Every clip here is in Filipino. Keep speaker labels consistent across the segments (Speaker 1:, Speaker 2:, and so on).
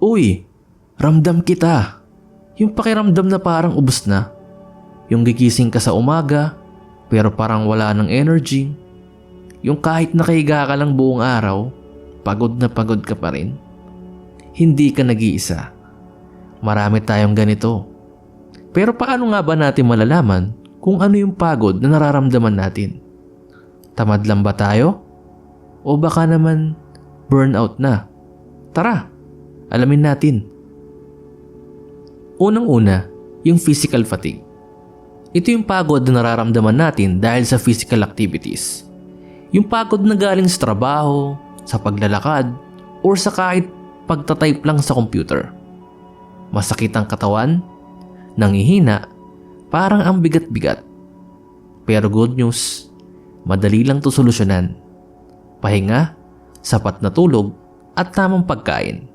Speaker 1: Uy, ramdam kita. Yung pakiramdam na parang ubos na. Yung gigising ka sa umaga, pero parang wala ng energy. Yung kahit nakahiga ka lang buong araw, pagod na pagod ka pa rin. Hindi ka nag-iisa. Marami tayong ganito. Pero paano nga ba natin malalaman kung ano yung pagod na nararamdaman natin? Tamad lang ba tayo? O baka naman burnout na? Tara, alamin natin. Unang-una, yung physical fatigue. Ito yung pagod na nararamdaman natin dahil sa physical activities. Yung pagod na galing sa trabaho, sa paglalakad, or sa kahit pagtatype lang sa computer. Masakit ang katawan, nangihina, parang ang bigat-bigat. Pero good news, madali lang to solusyonan. Pahinga, sapat na tulog, at tamang pagkain.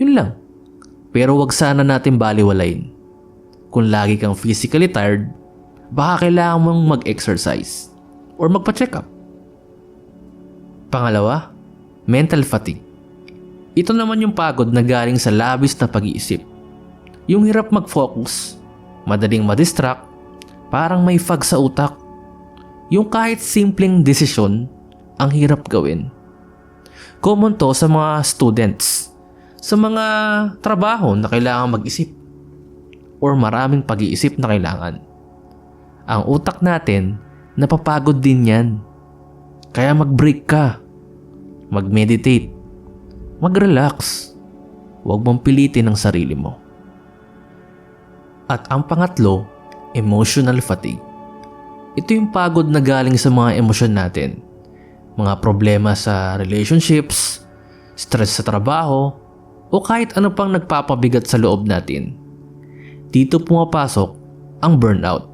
Speaker 1: Yun lang. Pero wag sana natin baliwalayin. Kung lagi kang physically tired, baka kailangan mong mag-exercise or magpa-check up. Pangalawa, mental fatigue. Ito naman yung pagod na galing sa labis na pag-iisip. Yung hirap mag-focus, madaling madistract, parang may fog sa utak. Yung kahit simpleng desisyon, ang hirap gawin. Common to sa mga students, sa mga trabaho na kailangan mag-isip, or maraming pag-iisip na kailangan. Ang utak natin, napapagod din yan. Kaya mag-break ka. Mag-meditate. Mag-relax. Huwag mong pilitin ang sarili mo. At ang pangatlo, emotional fatigue. Ito yung pagod na galing sa mga emosyon natin. Mga problema sa relationships, stress sa trabaho, o kahit ano pang nagpapabigat sa loob natin. Dito pumapasok ang burnout.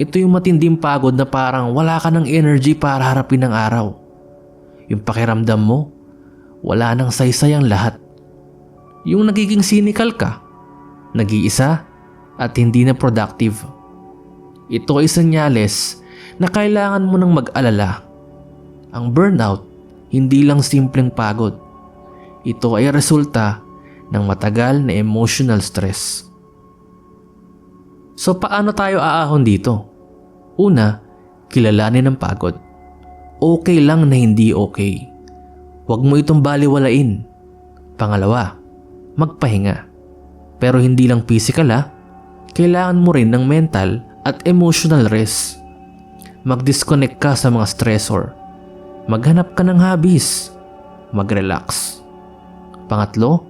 Speaker 1: Ito yung matinding pagod na parang wala ka ng energy para harapin ang araw. Yung pakiramdam mo, wala nang saysay ang lahat. Yung nagiging cynical ka, nag-iisa, at hindi na productive. Ito ay senyales na kailangan mo nang mag-alala. Ang burnout, hindi lang simpleng pagod. Ito ay resulta ng matagal na emotional stress. So paano tayo aahon dito? Una, kilalanin ang pagod. Okay lang na hindi okay. Huwag mo itong baliwalain. Pangalawa, magpahinga. Pero hindi lang physical ha. Kailangan mo rin ng mental at emotional rest. Mag-disconnect ka sa mga stressor. Maghanap ka ng hobbies. Mag-relax. Pangatlo,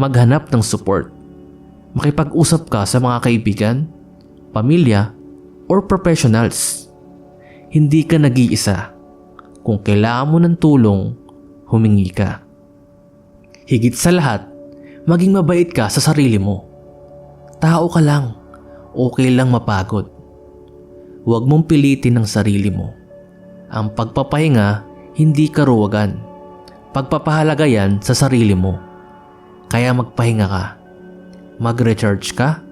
Speaker 1: maghanap ng support. Makipag-usap ka sa mga kaibigan, pamilya, or professionals. Hindi ka nag-iisa. Kung kailangan mo ng tulong, humingi ka. Higit sa lahat, maging mabait ka sa sarili mo. Tao ka lang. Okay lang mapagod. Huwag mong pilitin ang sarili mo. Ang pagpapahinga, hindi karuwagan. Pagpapahalaga yan sa sarili mo. Kaya magpahinga ka. Mag-recharge ka.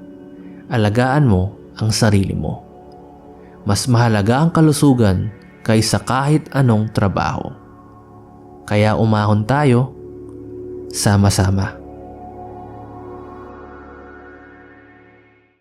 Speaker 1: Alagaan mo ang sarili mo. Mas mahalaga ang kalusugan kaysa kahit anong trabaho. Kaya umahon tayo, sama-sama.